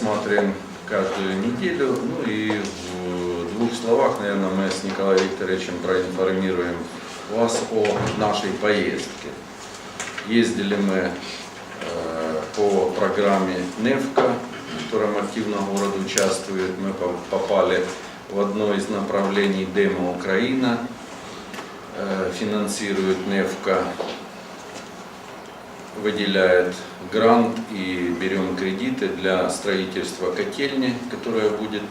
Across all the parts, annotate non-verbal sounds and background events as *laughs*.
рассматриваем каждую неделю. Ну и в двух словах, наверное, мы с Николаем Викторовичем проинформируем вас о нашей поездке. Ездили мы э, по программе НЕФКА, в котором активно город участвует. Мы по- попали в одно из направлений Демо Украина, э, финансирует НЕФКА, выделяет грант и берем кредиты для строительства котельни, которая будет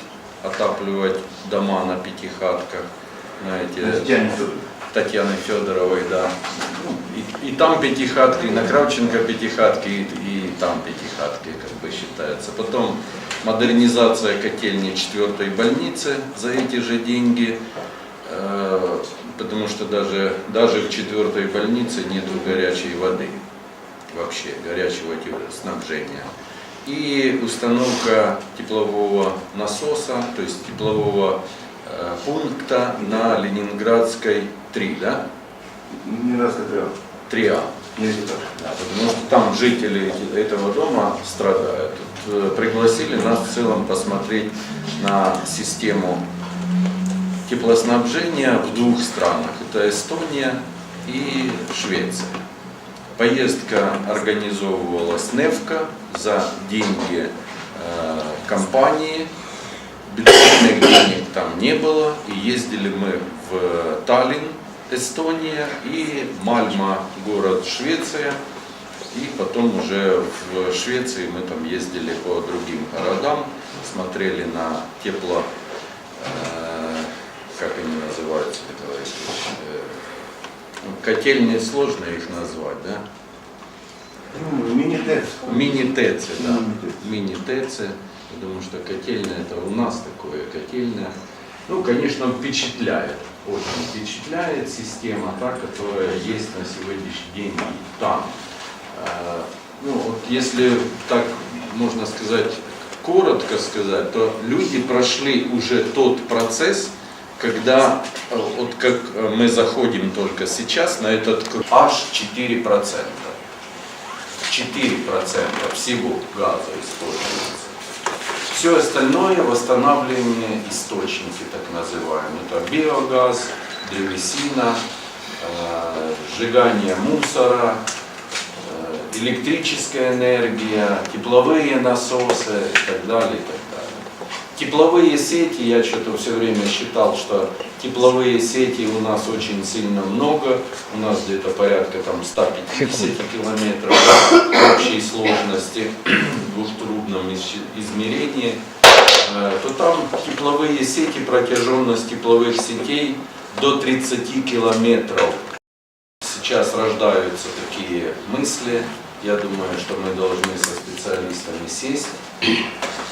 отапливать дома на пятихатках. Знаете, Татьяне Федоровне. Татьяны Федоровой, да. Ну, И, и там пятихатки, и на Кравченко пятихатки, и, и там пятихатки, как бы считается. Потом модернизация котельни четвертой больницы за эти же деньги, э, потому что даже, даже в четвертой больнице нету горячей воды, вообще горячего снабжения. И установка теплового насоса, то есть теплового э, пункта на Ленинградской 3, да? Раз. 3А. Не так. Да, потому что там жители этого дома страдают. Тут, э, пригласили нас в целом посмотреть на систему теплоснабжения в двух странах. Это Эстония и Швеция. Поездка организовывалась НЕФКО за деньги э, компании. Бюджетных денег там не было. И ездили мы в Таллин, Эстония, и Мальма, город Швеция. И потом уже в Швеции мы там ездили по другим городам, смотрели на тепло, э, как они называются, Ильич, э, ну, котельни сложно их назвать, да? Мини-тест. Мини-ТЭЦы, да. Мини-ТЭЦ. Потому что котельная это у нас такое, котельная. Ну, конечно, впечатляет, очень впечатляет система та, которая есть на сегодняшний день там. Э, Ну, вот если так можно сказать, коротко сказать, то люди прошли уже тот процесс, когда э, вот как э, мы заходим только сейчас на этот круг, аж 4%. 4% всего газа используется. Все остальное восстанавливание источники, так называемые. Это биогаз, древесина, э, сжигание мусора, э, электрическая энергия, тепловые насосы и так далее. Тепловые сети, я что-то все время считал, что тепловые сети у нас очень сильно много, у нас где-то порядка там 150 километров общей сложности *clears throat* в двухтрубном измерении, Э, то там тепловые сети, протяженность тепловых сетей до 30 километров. Сейчас рождаются такие мысли. Я думаю, что мы должны со специалистами сесть,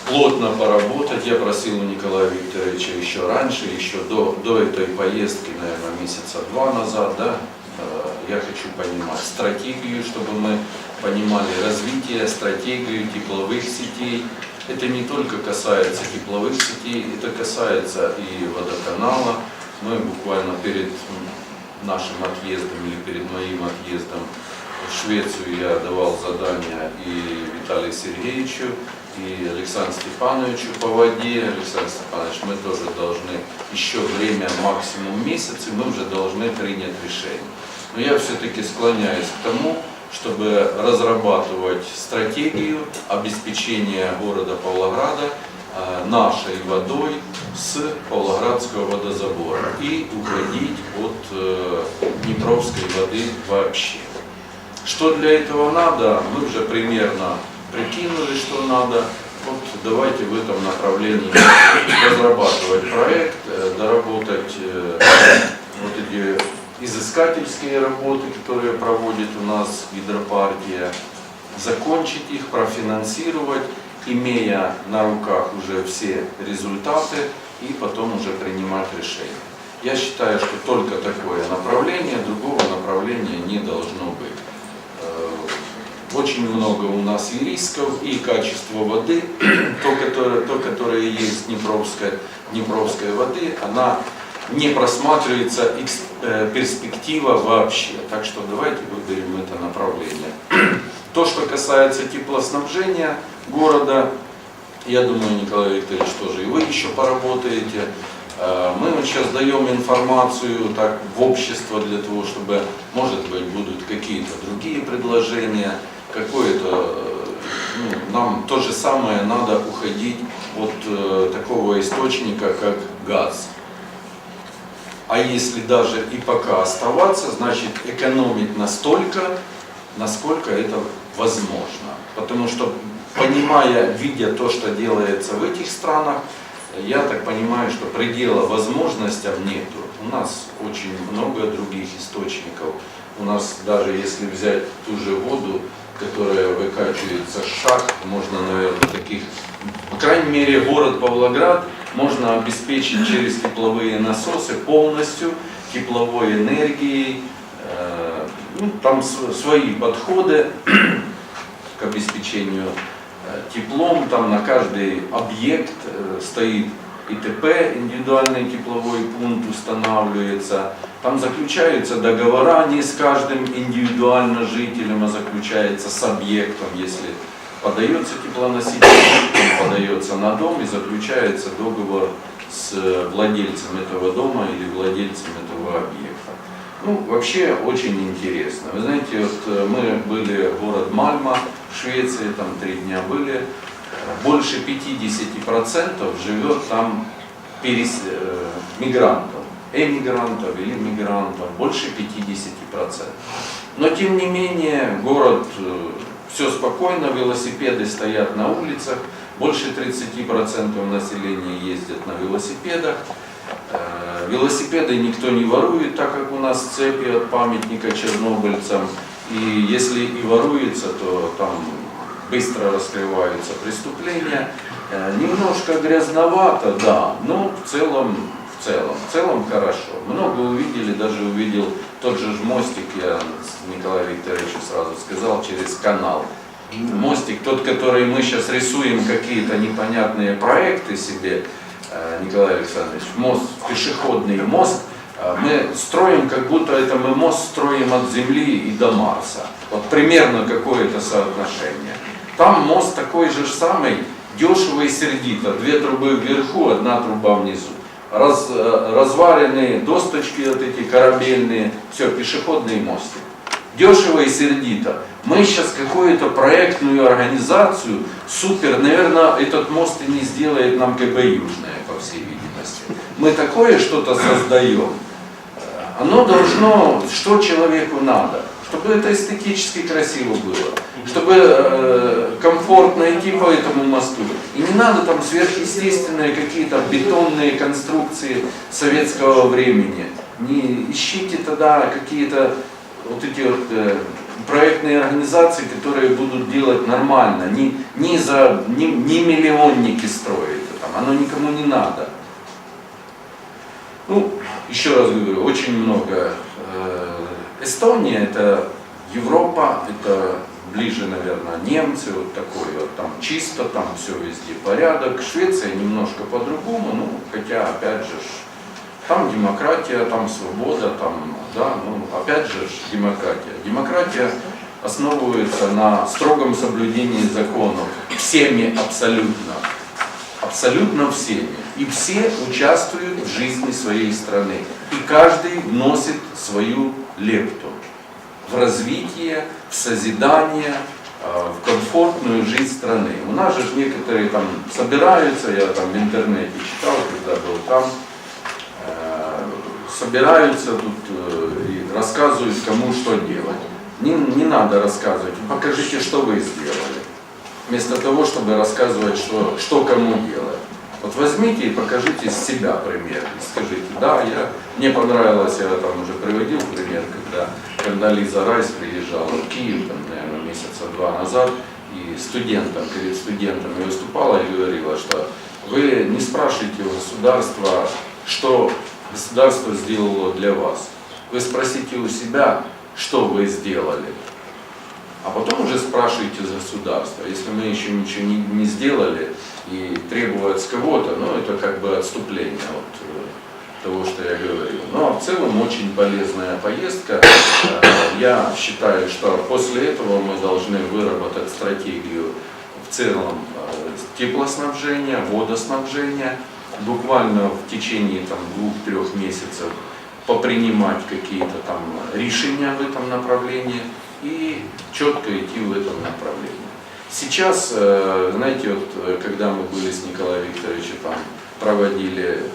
плотно поработать. Я просил у Николая Викторовича еще раньше, еще до, до этой поездки, наверное, месяца два назад, да, э, я хочу понимать стратегию, чтобы мы понимали развитие, стратегию тепловых сетей. Это не только касается тепловых сетей, это касается и водоканала. Мы буквально перед нашим отъездом или перед моим отъездом в Швецию я давал задания и Виталию Сергеевичу, и Александру Степановичу по воде. Александр Степанович, мы тоже должны еще время, максимум месяц, и мы уже должны принять решение. Но я все-таки склоняюсь к тому, чтобы разрабатывать стратегию обеспечения города Павлограда э, нашей водой с Павлоградского водозабора и уходить от э, Днепровской воды вообще. Что для этого надо, мы уже примерно прикинули, что надо. Вот давайте в этом направлении *coughs* разрабатывать проект, э, доработать э, вот эти изыскательские работы, которые проводит у нас гидропартия, закончить их, профинансировать, имея на руках уже все результаты и потом уже принимать решения. Я считаю, что только такое направление, другого направления не должно быть. Очень много у нас и рисков, и качество воды, *clears throat* то, которое, то, которое есть Днепровская, Днепровской воды, она не просматривается э, перспектива вообще. Так что давайте выберем это направление. *clears throat* То, что касается теплоснабжения города, Я думаю, Николай Викторович тоже и вы еще поработаете. Э, Мы вот сейчас даем информацию так в общество для того, чтобы, может быть, будут какие-то другие предложения, какое-то, э, ну, нам то же самое надо уходить от э, такого источника, как газ. А если даже и пока оставаться, значит экономить настолько, насколько это возможно. Потому что, понимая, видя то, что делается в этих странах, я так понимаю, что предела возможностям нету. У нас очень много других источников. У нас даже если взять ту же воду, которая выкачивается с шахт, можно, наверное, таких, по крайней мере, город Павлоград можно обеспечить через тепловые насосы полностью тепловой энергией. Э, ну, там свои подходы к обеспечению э, теплом. Там на каждый объект э, стоит ИТП, индивидуальный тепловой пункт устанавливается. Там заключаются договора не с каждым индивидуально жителем, а заключается с объектом, если подается теплоноситель, он подается на дом и заключается договор с владельцем этого дома или владельцем этого объекта. Ну, вообще очень интересно. Вы знаете, вот э, мы были в город Мальма в Швеции, там три дня были. Больше 50% живет там перес... э, мигрантов, эмигрантов или мигрантов, больше 50%. Но тем не менее, город все спокойно, велосипеды стоят на улицах, больше 30% населения ездят на велосипедах. Э, Велосипеды никто не ворует, так как у нас цепи от памятника чернобыльцам. И если и воруется, то там быстро раскрываются преступления. Э, Немножко грязновато, да, но в целом, в целом, в целом хорошо. Много увидели, даже увидел тот же мостик, я с Николаю Викторовичу сразу сказал, через канал. Мостик, тот, который мы сейчас рисуем какие-то непонятные проекты себе, э, Николай Александрович, мост, пешеходный мост, э, мы строим, как будто это мы мост строим от Земли и до Марса. Вот примерно какое-то соотношение. Там мост такой же самый, дешево и сердито. Две трубы вверху, одна труба внизу. Раз, э, разваренные досточки вот эти корабельные, все, пешеходный мостик. Дешево и сердито. Мы сейчас какую-то проектную организацию, супер, наверное, этот мост и не сделает нам КБ Южное, по всей видимости. Мы такое что-то создаем. Э, Оно должно, что человеку надо, чтобы это эстетически красиво было, чтобы э, комфортно идти по этому мосту. И не надо там сверхъестественные какие-то бетонные конструкции советского времени. Не ищите тогда какие-то вот эти вот э, проектные организации, которые будут делать нормально, не, не за не, не миллионники строить, там, оно никому не надо. Ну, еще раз говорю, очень много. Э, Эстония это Европа, это ближе, наверное, немцы, вот такой вот, там чисто, там все везде порядок. Швеция немножко по-другому, ну, хотя, опять же, там демократия, там свобода, там, да, ну, опять же, демократия. Демократия основывается на строгом соблюдении законов всеми абсолютно абсолютно всеми. И все участвуют в жизни своей страны. И каждый вносит свою лепту в развитие, в созидание, э, в комфортную жизнь страны. У нас же некоторые там собираются, я там в интернете читал, когда был там, э, собираются тут э, и рассказывают, кому что делать. Не, не надо рассказывать, покажите, что вы сделали вместо того, чтобы рассказывать, что, что кому делать. Вот возьмите и покажите с себя пример. И скажите, да, я, мне понравилось, я там уже приводил пример, когда, когда Лиза Райс приезжала в Киев, там, наверное, месяца два назад, и студентам, перед студентами выступала и говорила, что вы не спрашивайте у государства, что государство сделало для вас. Вы спросите у себя, что вы сделали. А потом уже спрашиваете с государства. Если мы еще ничего не, не сделали и требовать с кого-то, ну это как бы отступление от э, того, что я говорил. Но в целом очень полезная поездка. Э, Я считаю, что после этого мы должны выработать стратегию в целом э, теплоснабжения, водоснабжения, буквально в течение там, двух-трех месяцев попринимать какие-то там решения в этом направлении и четко идти в этом направлении. Сейчас, э, знаете, вот э, когда мы были с Николаем Викторовичем, там проводили э,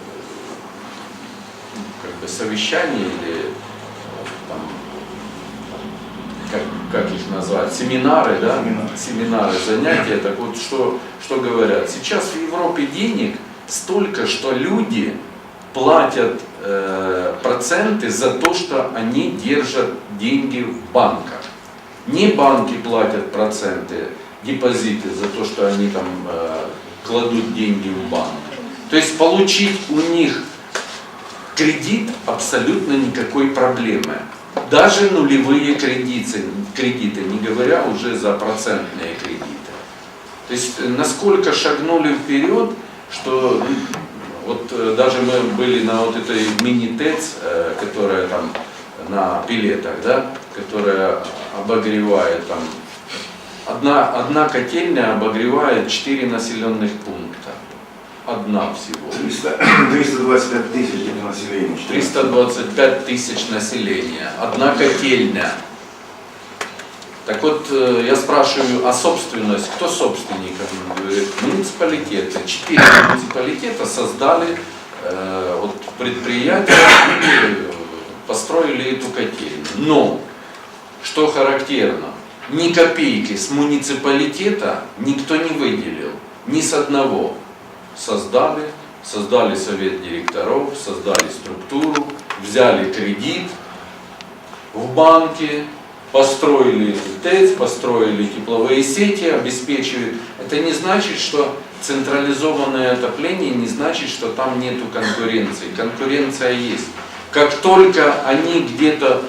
как бы совещание или э, там, как, как их назвать, семинары, да? Семинары. Семинары, занятия. Так вот, что, что говорят? Сейчас в Европе денег столько, что люди платят э, проценты за то, что они держат деньги в банках. Не банки платят проценты, депозиты за то, что они там э, кладут деньги в банк. То есть получить у них кредит абсолютно никакой проблемы. Даже нулевые кредиты, кредиты, не говоря уже за процентные кредиты. То есть э, насколько шагнули вперед, что вот э, даже мы были на вот этой мини-ТЭЦ, э, которая там на пилетах, да, которая обогревает там, одна, одна котельня обогревает 4 населенных пункта. Одна всего. 300 325 *coughs* тысяч населения. 325 тысяч населения, одна котельня. Так вот, э, я спрашиваю, а собственность, кто собственник? Он говорит, муниципалитеты. Четыре муниципалитета создали э, вот, предприятие и э, построили эту котельню. Но, что характерно, ни копейки с муниципалитета никто не выделил, ни с одного. Создали, создали совет директоров, создали структуру, взяли кредит в банке, построили ТЭЦ, построили тепловые сети, обеспечивают. Это не значит, что централизованное отопление не значит, что там нету конкуренции. Конкуренция есть. Как только они где-то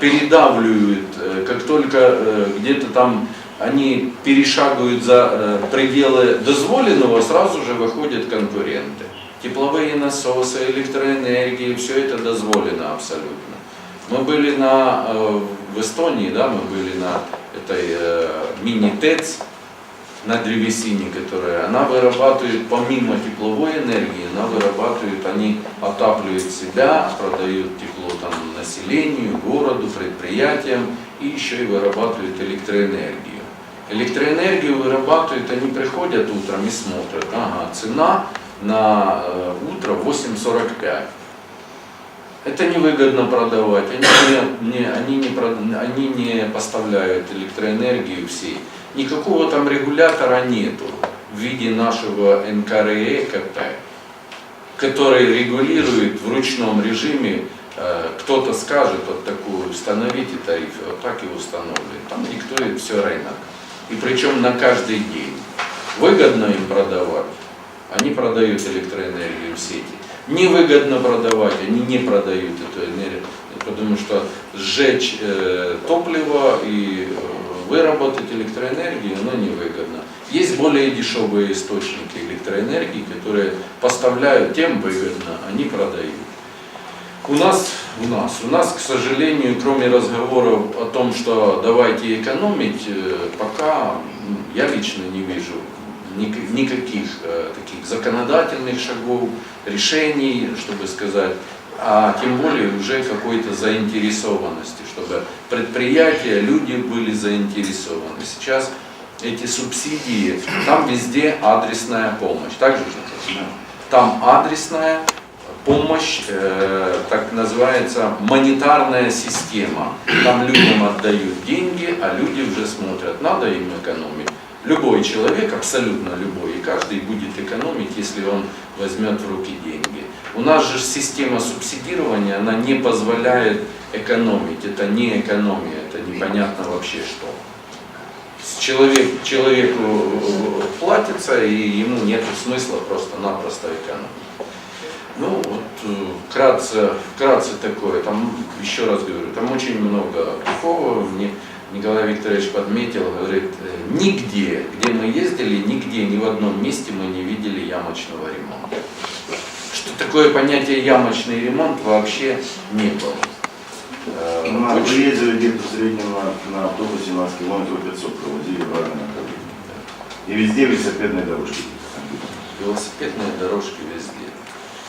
передавливают, э, как только э, где-то там они перешагивают за э, пределы дозволенного, сразу же выходят конкуренты. Тепловые насосы, электроэнергия, все это дозволено абсолютно. Мы были на, э, в Эстонии, да, мы были на этой э, мини-ТЭЦ, на древесине, которая, она вырабатывает, помимо тепловой энергии, она вырабатывает, они отапливают себя, продают тепло там населению, городу, предприятиям и еще и вырабатывают электроэнергию. Электроэнергию вырабатывают, они приходят утром и смотрят, ага, цена на э, утро 8.45. Это невыгодно продавать, они не, не, они, не, они не поставляют электроэнергию всей. Никакого там регулятора нету в виде нашего НКРЕ КП, который регулирует в ручном режиме, э, кто-то скажет вот такую, установите тарифы, вот так и установлен. Там диктует все рынок. И причем на каждый день. Выгодно им продавать, они продают электроэнергию в сети. Невыгодно продавать, они не продают эту энергию, потому что сжечь э, топливо и э, выработать электроэнергию, оно невыгодно. Есть более дешевые источники электроэнергии, которые поставляют, тем выгодно, они продают. У нас, у нас, у нас, к сожалению, кроме разговоров о том, что давайте экономить, э, пока м, я лично не вижу ник- никаких э, таких законодательных шагов, решений, чтобы сказать, а тем более уже какой-то заинтересованности, чтобы предприятия, люди были заинтересованы. Сейчас эти субсидии, там везде адресная помощь, так же? Там адресная помощь, э, так называется, монетарная система. Там людям отдают деньги, а люди уже смотрят, надо им экономить. Любой человек, абсолютно любой, и каждый будет экономить, если он возьмет в руки деньги. У нас же система субсидирования, она не позволяет экономить. Это не экономия, это непонятно вообще что. Человек, человеку э, платится, и ему нет смысла просто-напросто экономить. Ну, вот э, вкратце, вкратце такое, там, еще раз говорю, там очень много такого, мне Николай Викторович подметил, говорит, э, нигде, где мы ездили, нигде, ни в одном месте мы не видели ямочного ремонта. Такое понятие ямочный ремонт вообще не было. Э, Ну, а очень- ездили где-то в среднем на, на автобусе 17 километров 500 проводили в разные направления. И везде велосипедные дорожки. Велосипедные дорожки везде.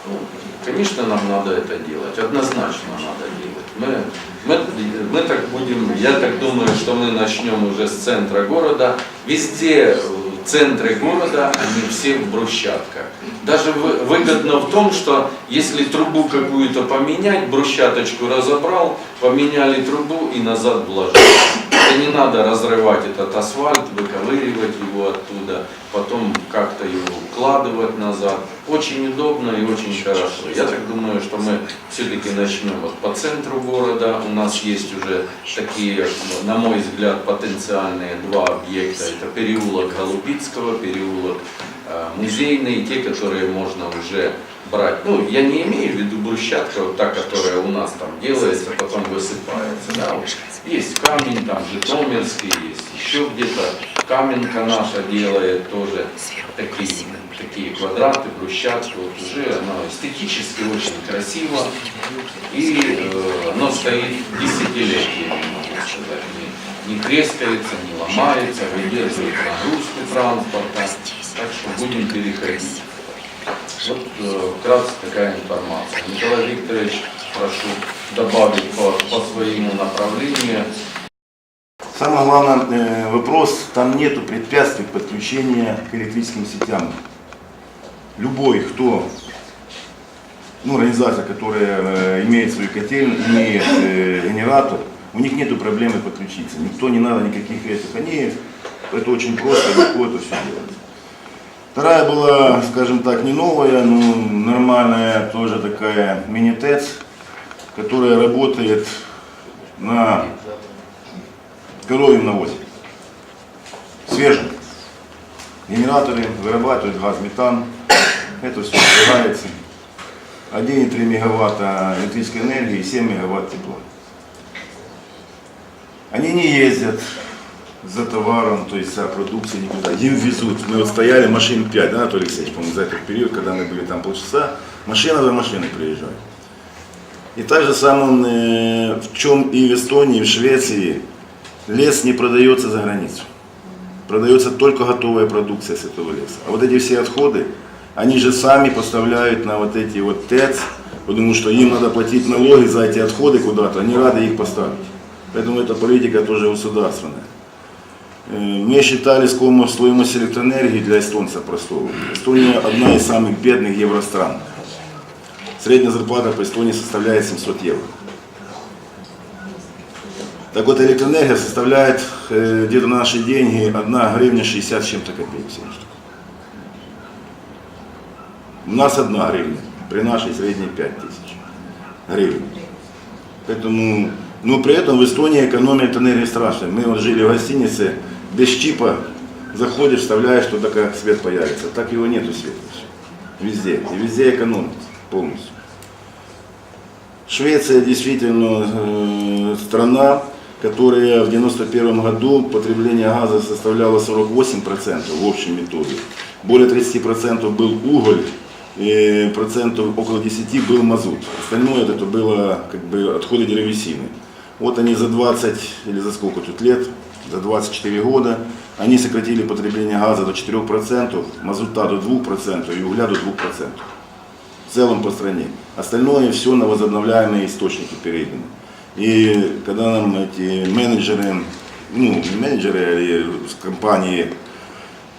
Ну, конечно, нам надо это делать, однозначно надо делать. Мы, мы, мы так будем, я так думаю, что мы начнем уже с центра города. Везде в центре города они все в брусчатках. Даже вы- выгодно в том, что если трубу какую-то поменять, брусчаточку разобрал, поменяли трубу и назад вложили. Это не надо разрывать этот асфальт, выковыривать его оттуда, потом как-то его укладывать назад. Очень удобно и очень хорошо. Я так думаю, что мы все-таки начнем вот по центру города. У нас есть уже такие, на мой взгляд, потенциальные два объекта. Это переулок Голубицкого, переулок э, музейный, те, которые можно уже брать. Ну, я не имею в виду брусчатка, вот та, которая у нас там делается, потом высыпается. Да. Есть камень, там Житомирский, есть еще где-то. Каменка наша делает тоже такие, такие квадраты, брусчатку. Вот уже оно эстетически очень красиво. И э, оно стоит десятилетиями, можно сказать. Не, не трескается, не ломается, выдерживает нагрузку транспорта. Так что будем переходить. Вот э, вкратце такая информация. Николай Викторович, прошу добавить по, по своему направлению. Самый главный э, вопрос, там нету препятствий подключения к электрическим сетям. Любой, кто, ну, организация, которая э, имеет свою котельную, имеет э, генератор, у них нету проблемы подключиться. Никто не надо никаких этих. Они, это очень просто, легко это все делать. Вторая была, скажем так, не новая, но нормальная, тоже такая мини-ТЭЦ, которая работает на коровьем навозе. Свежим. Генераторы вырабатывают газ, метан. Это все сжигается. 1,3 мегаватта электрической энергии и 7 мегаватт тепла. Они не ездят за товаром, то есть вся продукция никуда. Им везут. Мы вот стояли, машин 5, да, Анатолий Алексеевич, по-моему, за этот период, когда мы были там полчаса, машина за машиной приезжает. И так же самое, э, в чем и в Эстонии, и в Швеции, лес не продается за границу. Продается только готовая продукция с этого леса. А вот эти все отходы, они же сами поставляют на вот эти вот ТЭЦ, потому что им надо платить налоги за эти отходы куда-то, они рады их поставить. Поэтому эта политика тоже государственная. Мы считали стоимость электроэнергии для эстонца простого. Эстония одна из самых бедных евростран. Средняя зарплата по Эстонии составляет 700 евро. Так вот, электроэнергия составляет э, где-то на наши деньги 1 гривня 60 с чем-то копеек. У нас 1 гривня, при нашей средней 5 тысяч гривен. Поэтому, но при этом в Эстонии экономия энергии страшная. Мы вот жили в гостинице, без чипа заходишь, вставляешь, туда как свет появится. Так его нету света. Везде. И везде экономить полностью. Швеция действительно э, страна, которая в 91 году потребление газа составляло 48% в общем итоге. Более 30% был уголь, и процентов около 10 был мазут. Остальное это было как бы отходы деревесины. Вот они за 20 или за сколько тут лет, за 24 года, они сократили потребление газа до 4%, мазута до 2% и угля до 2% в целом по стране. Остальное все на возобновляемые источники передано. И когда нам эти менеджеры, ну не менеджеры, а компании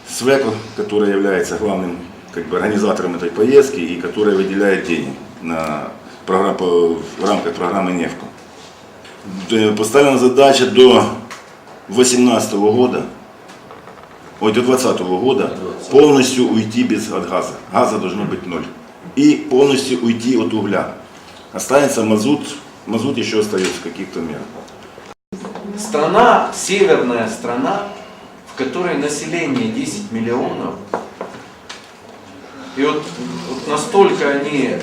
Свеко, которая является главным как бы, организатором этой поездки и которая выделяет деньги на программ- в рамках программы Невко. Д- Поставлена задача до 2018 года, ой, до 2020 года полностью уйти без от газа. Газа должно быть ноль. И полностью уйти от угля. Останется мазут, мазут еще остается в каких-то мерах. Страна, северная страна, в которой население 10 миллионов, и вот, вот настолько они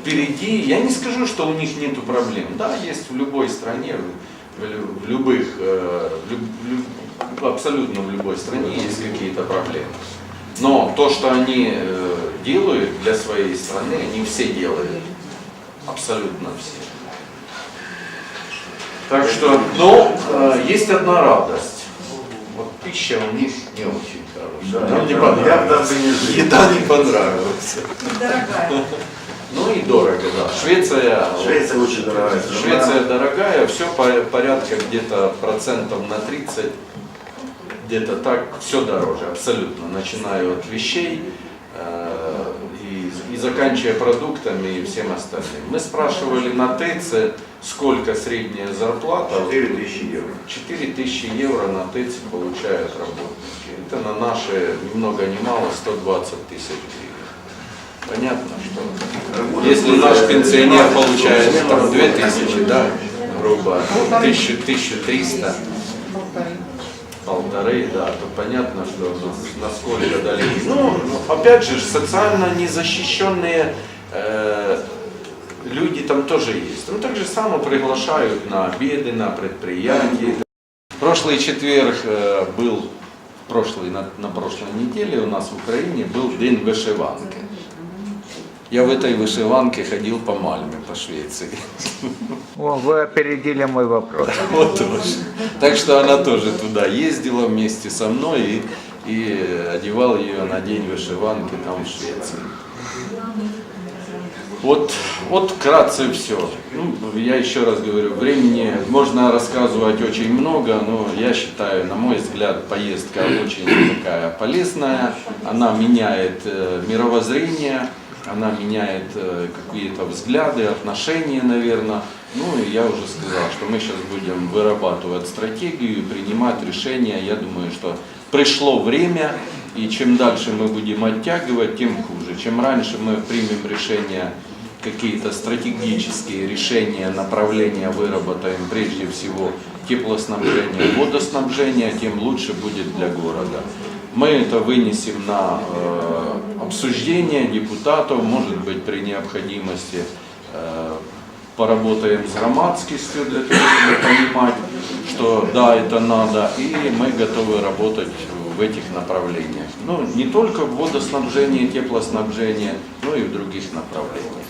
впереди, я не скажу, что у них нет проблем. Да, есть в любой стране, в, в лю- в любых, э, в абсолютно в любой стране есть какие-то проблемы. Но то, что они э, делают для своей страны, они все делают. Абсолютно все. Так что, но э, есть одна радость. Вот пища у них не очень хорошая. Да, Нам не я понравилось. не. Еда не понравилась. Дорогая. Ну и дорого, да. Швеция, Швеция очень дорогая. Швеция дорогая, все порядка где-то процентов на 30, где-то так, все дороже, абсолютно, начиная от вещей э, заканчивая продуктами и всем остальным. Мы спрашивали на ТЭЦе, сколько средняя зарплата. 4 тысячи евро. 4000 евро на ТЭЦе получают работники. Это на наши, ни много ни мало, 120 тысяч гривен. Понятно, что Работа если наш пенсионер получает там. 2000, да, грубо, 1000, 1300, Полторы. Полторы, да, то понятно, что нас- насколько далеки. Ну, опять же, социально незащищенные э, люди там тоже есть. Ну, так же само приглашают на обеды, на предприятия. Прошлый четверг э, был, прошлый, на, на прошлой неделе у нас в Украине был день вышиванки. Я в этой вышиванке ходил по Мальме, по Швеции. О, вы опередили мой вопрос. *laughs* Вот тоже. Так что она тоже туда ездила вместе со мной и, и одевал ее на день вышиванки там в Швеции. Вот, вот вкратце все. Ну, я еще раз говорю, времени можно рассказывать очень много, но я считаю, на мой взгляд, поездка очень такая полезная. Она меняет э, мировоззрение, она меняет э, какие-то взгляды, отношения, наверное. Ну и я уже сказал, что мы сейчас будем вырабатывать стратегию, принимать решения. Я думаю, что пришло время, и чем дальше мы будем оттягивать, тем хуже. Чем раньше мы примем решения, какие-то стратегические решения, направления выработаем, прежде всего теплоснабжение, водоснабжение, тем лучше будет для города. Мы это вынесем на э, обсуждение депутатов, может быть, при необходимости э, поработаем с громадскостью для того, чтобы понимать, что да, это надо, и мы готовы работать в этих направлениях. Ну, не только в водоснабжении, теплоснабжении, но и в других направлениях.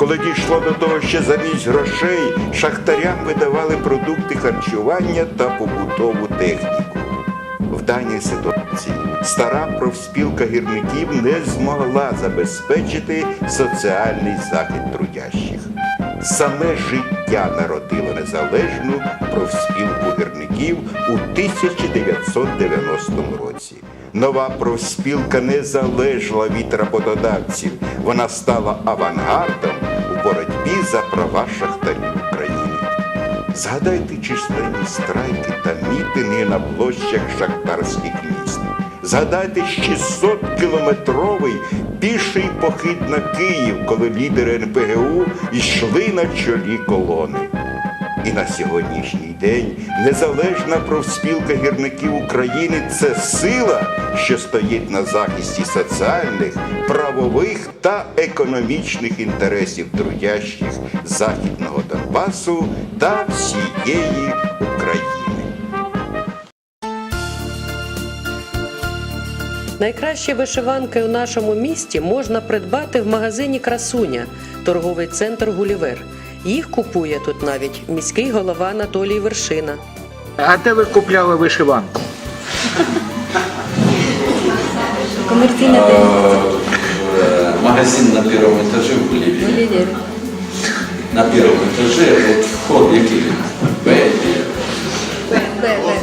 Коли дійшло до того, що замість грошей шахтарям видавали продукти харчування та побутову техніку. В даній ситуації стара профспілка гірників не змогла забезпечити соціальний захист трудящих. Саме життя народило незалежну профспілку гірників у 1990 році. Нова профспілка не залежала від роботодавців. Вона стала авангардом права шахтарів України. Згадайте численні страйки та мітинги на площах шахтарських міст. Згадайте 600-кілометровий піший похід на Київ, коли лідери НПГУ йшли на чолі колони. І на сьогоднішній день незалежна профспілка гірників України це сила, що стоїть на захисті соціальних, правових та економічних інтересів трудящих Західного Донбасу та всієї України. Найкращі вишиванки у нашому місті можна придбати в магазині Красуня, торговий центр Гулівер. Їх купує тут навіть міський голова Анатолій Вершина. А де ви купляли вишиванку? Комерційна Э, Магазин на первом этаже в Гулливере. на первом этаже, вот вход який? Б, или Б, Б, Б.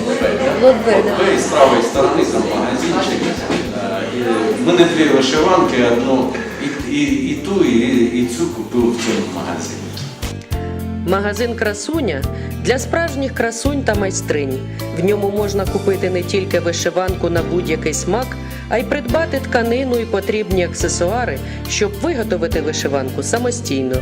Лот Б, От да. Б, і з правої сторони там магазинчик. Е, і В мене дві вишиванки, одну і, і, і ту, і, і цю купив в цьому магазині. Магазин Красуня для справжніх красунь та майстринь. В ньому можна купити не тільки вишиванку на будь-який смак, а й придбати тканину і потрібні аксесуари, щоб виготовити вишиванку самостійно.